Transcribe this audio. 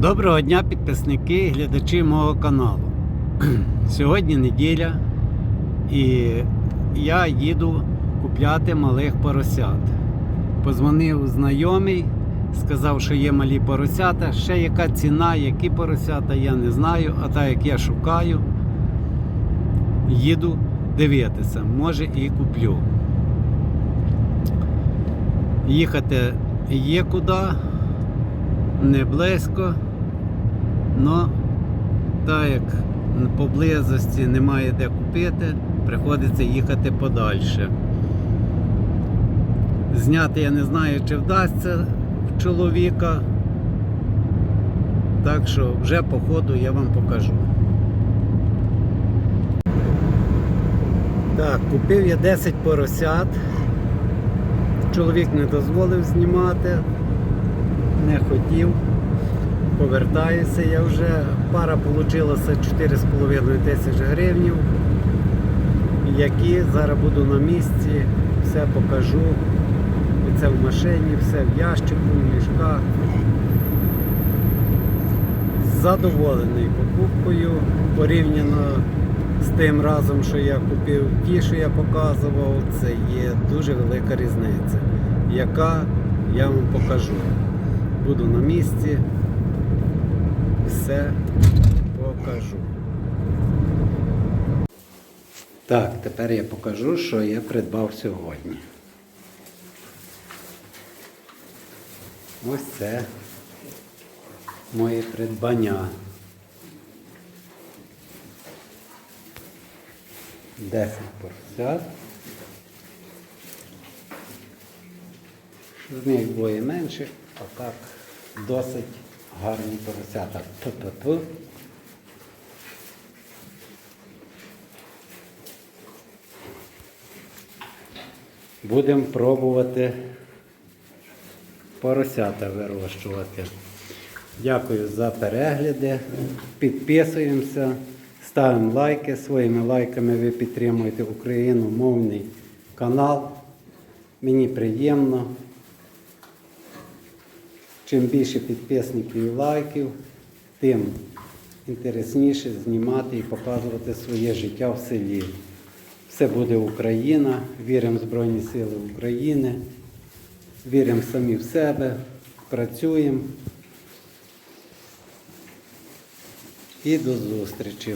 Доброго дня, підписники і глядачі мого каналу. Сьогодні неділя і я їду купляти малих поросят. Позвонив знайомий, сказав, що є малі поросята. Ще яка ціна, які поросята, я не знаю. А так як я шукаю, їду дивитися, може і куплю. Їхати є куди, не близько. Но так як поблизості немає де купити, приходиться їхати подальше. Зняти я не знаю, чи вдасться в чоловіка. Так що вже по ходу я вам покажу. Так, купив я 10 поросят. Чоловік не дозволив знімати, не хотів. Повертаюся я вже. Пара вийшла 4,5 тисяч гривень, які зараз буду на місці, все покажу. Це в машині, все в ящику, в мішках. Задоволений покупкою порівняно з тим разом, що я купив ті, що я показував, це є дуже велика різниця, яка я вам покажу. Буду на місці все покажу. Так, тепер я покажу, що я придбав сьогодні. Ось це моє придбання. 10 поросят. З них двоє менших, а так досить гарні поросята. Ту-ту-ту. Будемо пробувати поросята вирощувати. Дякую за перегляди. Підписуємося, ставимо лайки. Своїми лайками ви підтримуєте україномовний канал. Мені приємно. Чим більше підписників і лайків, тим інтересніше знімати і показувати своє життя в селі. Все буде Україна, віримо в Збройні Сили України, віримо самі в себе, працюємо. І до зустрічі.